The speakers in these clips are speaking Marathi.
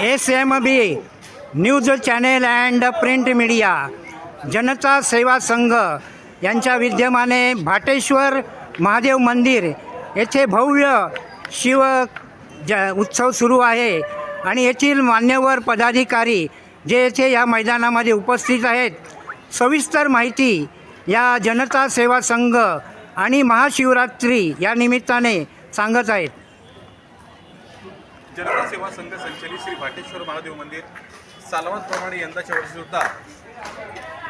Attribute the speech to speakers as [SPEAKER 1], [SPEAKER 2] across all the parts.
[SPEAKER 1] S M B news channel and print media जनता सेवा संघ यांच्या विद्यमाने भाटेश्वर महादेव मंदिर येथे भव्य शिव ज उत्सव सुरू आहे आणि येथील मान्यवर पदाधिकारी जे येथे या मैदानामध्ये उपस्थित आहेत सविस्तर माहिती या जनता सेवा संघ आणि महाशिवरात्री या निमित्ताने सांगत आहेत.
[SPEAKER 2] जनता सेवा संघ संचलित श्री भाटेश्वर महादेव मंदिर सालवातप्रमाणे यंदाच्या वर्षीसुद्धा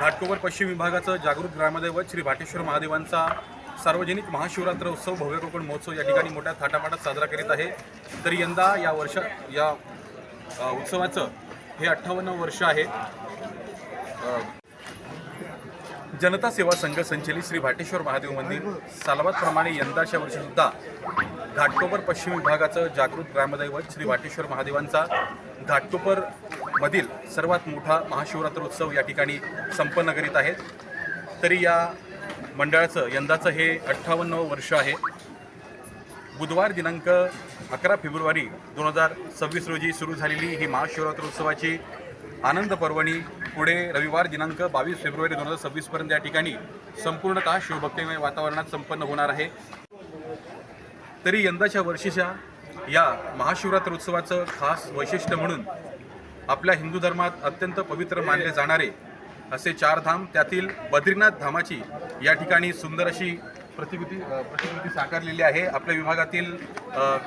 [SPEAKER 2] घाटकोपर पश्चिम विभागाचं जागृत ग्रामदैवत श्री भाटेश्वर महादेवांचा सार्वजनिक महाशिवरात्र उत्सव भव्य कोकण महोत्सव या ठिकाणी मोठ्या थाटामाटात साजरा करीत आहे. तर यंदा या वर्षात या उत्सवाचं हे अठ्ठावन्न वर्ष आहे. जनता सेवा संघ संचलित श्री भाटेश्वर महादेव मंदिर सालवातप्रमाणे यंदाच्या वर्षीसुद्धा घाटकोपर पश्चिम विभागाचं जागृत ग्रामदैवत श्री वाटेश्वर महादेवांचा घाटकोपर मधील सर्वात मोठा महाशिवरात्र उत्सव या ठिकाणी संपन्न करीत आहेत. तरी या मंडळाचं यंदाचं हे अठ्ठावन्नवं वर्ष आहे. बुधवार दिनांक अकरा फेब्रुवारी दोन हजार सव्वीस रोजी सुरू झालेली ही महाशिवरात्र उत्सवाची आनंद पर्वणी पुढे रविवार दिनांक बावीस फेब्रुवारी दोन हजार सव्वीसपर्यंत या ठिकाणी संपूर्णतः शिवभक्तिमय वातावरणात संपन्न होणार आहे. तरी यंदाच्या वर्षीच्या या महाशिवरात्र उत्सवाचं खास वैशिष्ट्य म्हणून आपल्या हिंदू धर्मात अत्यंत पवित्र मानले जाणारे असे चार धाम त्यातील बद्रीनाथ धामाची या ठिकाणी सुंदर अशी प्रतिकृती प्रतिकृती साकारलेली आहे. आपल्या विभागातील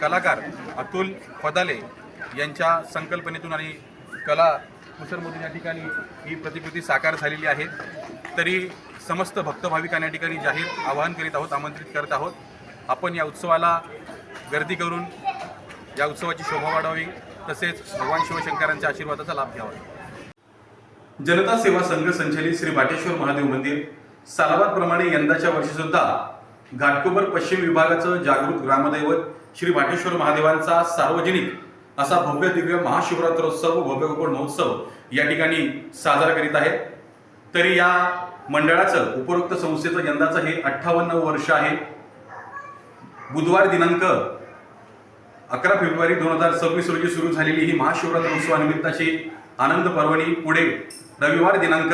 [SPEAKER 2] कलाकार अतुल फदाले यांच्या संकल्पनेतून आणि कला कुसरमधून या ठिकाणी ही प्रतिकृती साकार झालेली आहे. तरी समस्त भक्त भाविकांना या ठिकाणी जाहीर आवाहन करीत आहोत आमंत्रित करत आहोत. आपण या उत्सवाला गर्दी करून या उत्सवाची शोभा वाढावी तसेच भगवान शिवशंकरांच्या आशीर्वादाचा लाभ घ्यावा. जनता सेवा संघ संचलित श्री बाटेश्वर महादेव मंदिर सालाबादप्रमाणे यंदाच्या वर्षीसुद्धा घाटकोबर घाटकोपर पश्चिम विभागाचं जागृत ग्रामदैवत श्री बाटेश्वर महादेवांचा सार्वजनिक असा भव्य दिव्य महाशिवरात्रोत्सव व भव्य गोकुळ महोत्सव या ठिकाणी साजरा करीत आहे. तरी या मंडळाचं उपरोक्त संस्थेचं यंदाचं हे अठ्ठावन्न वर्ष आहे. बुधवार दिनांक अकरा फेब्रुवारी दोन हजार सव्वीस रोजी सुरू झालेली ही महाशिवरात्र उत्सवानिमित्ताची आनंद पर्वणी पुढे रविवार दिनांक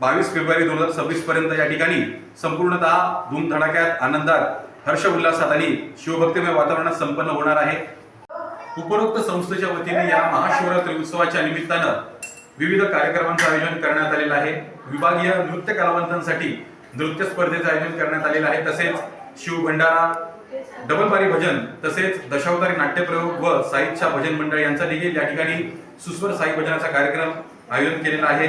[SPEAKER 2] बावीस फेब्रुवारी दोन हजार सव्वीस पर्यंत या ठिकाणी संपूर्णतः धूमधडाक्यात आनंदात हर्ष उल्हासात आणि शिवभक्तिमय वातावरणात संपन्न होणार आहे. उपरोक्त संस्थेच्या वतीने या महाशिवरात्री उत्सवाच्या निमित्तानं विविध कार्यक्रमांचं आयोजन करण्यात आलेलं आहे. विभागीय नृत्य कलावंतांसाठी नृत्य स्पर्धेचं आयोजन करण्यात आलेलं आहे. तसेच शिव भंडारा डबलबारी भजन तसेच दशावतारी नाट्यप्रयोग व साईच्या भजन मंडळ यांचा देखील या ठिकाणी सुस्वर साई भजनाचा कार्यक्रम आयोजन केलेला आहे.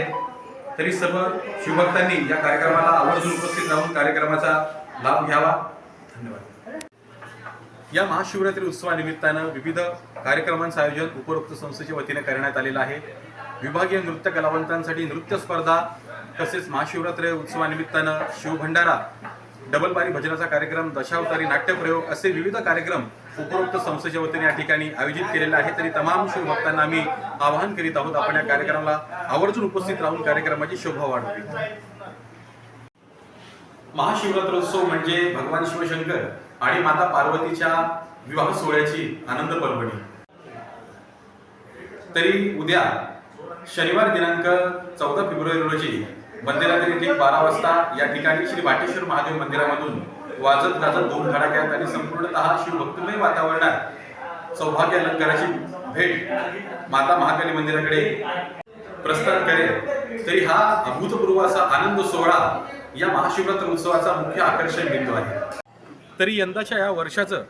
[SPEAKER 2] तरी सर्व शिवभक्तांनी या कार्यक्रमाला आवर्जून उपस्थित राहून कार्यक्रमाचा लाभ घ्यावा. धन्यवाद. या महाशिवरात्री उत्सवानिमित्तानं विविध कार्यक्रमांचं आयोजन उपरोक्त संस्थेच्या वतीने करण्यात आलेलं आहे. विभागीय नृत्य कलावंतांसाठी नृत्य स्पर्धा तसेच महाशिवरात्री उत्सवानिमित्तानं शिवभंडारा डबल बारी भजनाचा कार्यक्रम दशावतारी नाट्यप्रयोग असे विविध कार्यक्रम उपरोक्त संस्थेच्या वतीने या ठिकाणी आयोजित केलेले आहे तरी तमाम शिवभक्तांना आम्ही आवाहन करीत आहोत आपण या कार्यक्रमाला आवर्जून उपस्थित राहून कार्यक्रमाची शोभा वाढवी. महाशिवरात्रोत्सव म्हणजे भगवान शिवशंकर आणि माता पार्वतीच्या विवाह सोहळ्याची आनंद पर्वणी तरी उद्या शनिवार दिनांक चौदा फेब्रुवारी रोजी मध्यरात्री ठीक बारा वाजता या ठिकाणी श्री वाटेश्वर महादेव मंदिरामधून वाजत गाजत दोन धडाक्यात आणि संपूर्णतः शिवभक्तमय वातावरणात सौभाग्य अलंकाराची भेट माता महाकाली मंदिराकडे प्रस्थान करेल. तरी हा अभूतपूर्व असा आनंद सोहळा या महाशिवरात्र उत्सवाचा मुख्य आकर्षण बिंदू आहे. तरी यंदाच्या या वर्षाचं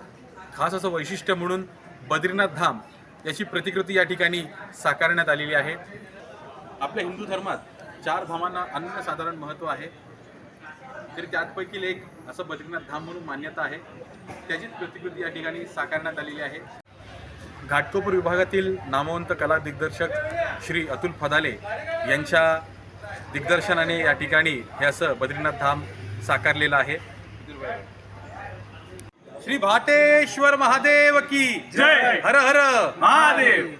[SPEAKER 2] खास असं वैशिष्ट्य म्हणून बद्रीनाथ धाम याची प्रतिकृती या ठिकाणी साकारण्यात आलेली आहे. आपल्या हिंदू धर्मात चार धामांना अनन्यसाधारण महत्त्व आहे. तरी त्यापैकी एक असं बद्रीनाथ धाम म्हणून मान्यता आहे. त्याचीच प्रतिकृती या ठिकाणी साकारण्यात आलेली आहे. घाटकोपर विभागातील नामवंत कला दिग्दर्शक श्री अतुल फदाले यांच्या दिग्दर्शनाने या ठिकाणी हे असं बद्रीनाथ धाम साकारलेलं आहे. श्री भाटेश्वर महादेव की
[SPEAKER 3] जय.
[SPEAKER 2] हर हर.
[SPEAKER 3] महादेव.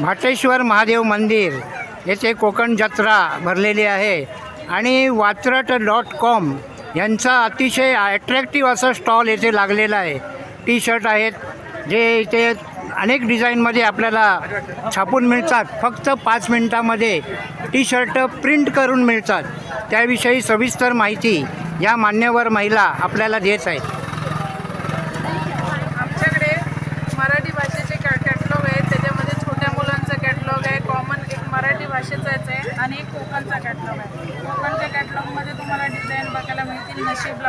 [SPEAKER 1] भाटेश्वर महादेव मंदिर येथे कोकण जत्रा भरलेली आहे. आणि वात्रट डॉट कॉम यांचा अतिशय ॲट्रॅक्टिव्ह असं स्टॉल येथे लागलेला आहे. टी शर्ट आहेत जे इथे अनेक डिझाईनमध्ये आपल्याला छापून मिळतात. फक्त पाच मिनटामध्ये टी शर्ट प्रिंट करून मिळतात. त्याविषयी सविस्तर माहिती या मान्यवर महिला आपल्याला देत आहेत
[SPEAKER 3] आमच्याकडे मराठी भाषेचे कॅ कॅटलॉग आहे त्याच्यामध्ये छोट्या मुलांचं कॅटलॉग आहे कॉमन एक मराठी भाषेचाच आहे आणि एक कोकणचा कॅटलॉग आहे कोकणच्या कॅटलॉगमध्ये तुम्हाला डिझाईन बघायला मिळतील नशीब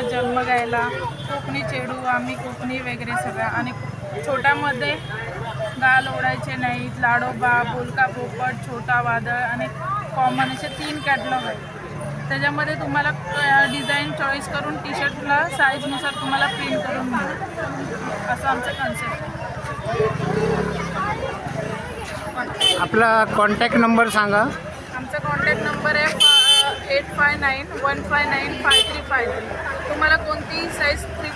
[SPEAKER 3] कोकणात जन्म घ्यायला कोकणी चेडू आम्ही कोकणी वगैरे सगळं. आणि छोट्यामध्ये गाल ओढायचे नाहीत लाडोबा बोलका पोपट छोटा वादळ आणि कॉमन असे तीन कॅटलॉग आहेत. त्याच्यामध्ये तुम्हाला डिझाईन चॉईस करून टी शर्टला साईजनुसार तुम्हाला प्रिंट करून मिळेल. असं आमचं कन्सेप्ट आहे.
[SPEAKER 1] आपला कॉन्टॅक्ट नंबर सांगा.
[SPEAKER 3] आमचा कॉन्टॅक्ट नंबर आहे eight five nine one five nine five three five three. तुम्हाला कोणतीही साईज थ्री